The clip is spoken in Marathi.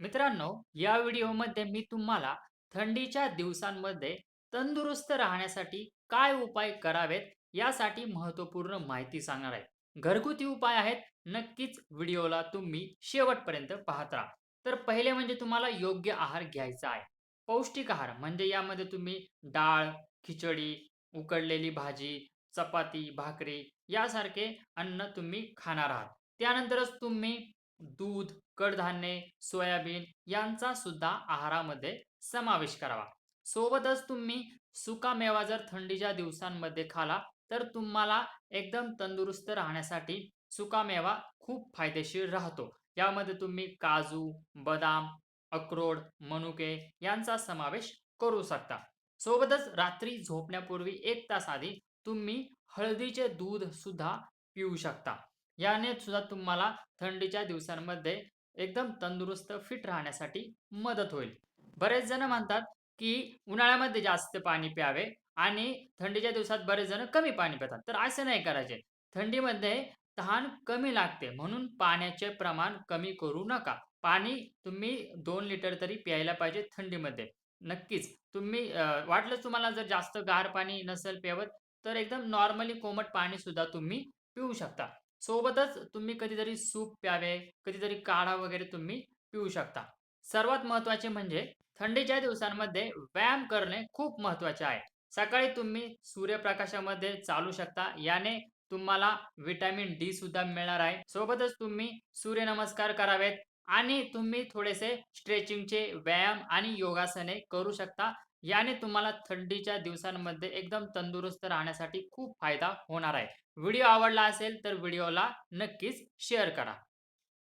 मित्रांनो, या व्हिडिओमध्ये मी तुम्हाला थंडीच्या दिवसांमध्ये तंदुरुस्त राहण्यासाठी काय उपाय करावेत यासाठी महत्त्वपूर्ण माहिती सांगणार आहे. घरगुती उपाय आहेत. नक्कीच व्हिडिओला तुम्ही शेवटपर्यंत पाहत राहा. तर पहिले म्हणजे तुम्हाला योग्य आहार घ्यायचा आहे. पौष्टिक आहार म्हणजे यामध्ये तुम्ही डाळ, खिचडी, उकडलेली भाजी, चपाती, भाकरी यासारखे अन्न तुम्ही खाणार आहात. त्यानंतरच तुम्ही दूध, कडधान्ये, सोयाबीन यांचा सुद्धा आहारामध्ये समावेश करावा. सोबतच तुम्ही सुकामेवा जर थंडीच्या दिवसांमध्ये खाला, तर तुम्हाला एकदम तंदुरुस्त राहण्यासाठी सुकामेवा खूप फायदेशीर राहतो. यामध्ये तुम्ही काजू, बदाम, अक्रोड, मनुके यांचा समावेश करू शकता. सोबतच रात्री झोपण्यापूर्वी एक तास आधी तुम्ही हळदीचे दूध सुद्धा पिऊ शकता. याने सुद्धा तुम्हाला थंडीच्या दिवसांमध्ये एकदम तंदुरुस्त फिट राहण्यासाठी मदत होईल. बरेच जण म्हणतात, की उन्हाळ्यामध्ये जास्त पाणी प्यावे आणि थंडीच्या दिवसात बरेच जण कमी पाणी पितात. तर असं नाही करायचे. थंडीमध्ये तहान कमी लागते म्हणून पाण्याचे प्रमाण कमी करू नका. पाणी तुम्ही दोन लिटर तरी प्यायला पाहिजे थंडीमध्ये. नक्कीच तुम्ही वाटलं तुम्हाला जर जास्त गार पाणी नसेल प्यावत तर एकदम नॉर्मली कोमट पाणी सुद्धा तुम्ही पिऊ शकता. सोबतच तुम्ही कधीतरी सूप प्यावे, कधीतरी काढा वगैरे तुम्ही पिऊ शकता. सर्वात महत्त्वाचे म्हणजे थंडीच्या दिवसांमध्ये व्यायाम करणे खूप महत्त्वाचे आहे. सकाळी तुम्ही सूर्यप्रकाशामध्ये चालू शकता. याने तुम्हाला व्हिटॅमिन डी सुद्धा मिळणार आहे. सोबतच तुम्ही सूर्यनमस्कार करावेत आणि तुम्ही थोडेसे स्ट्रेचिंगचे व्यायाम आणि योगासने करू शकता. याने तुम्हाला थंडीच्या दिवसांमध्ये एकदम तंदुरुस्त राहण्यासाठी खूप फायदा होणार आहे. व्हिडिओ आवडला असेल तर व्हिडिओला नक्कीच शेअर करा.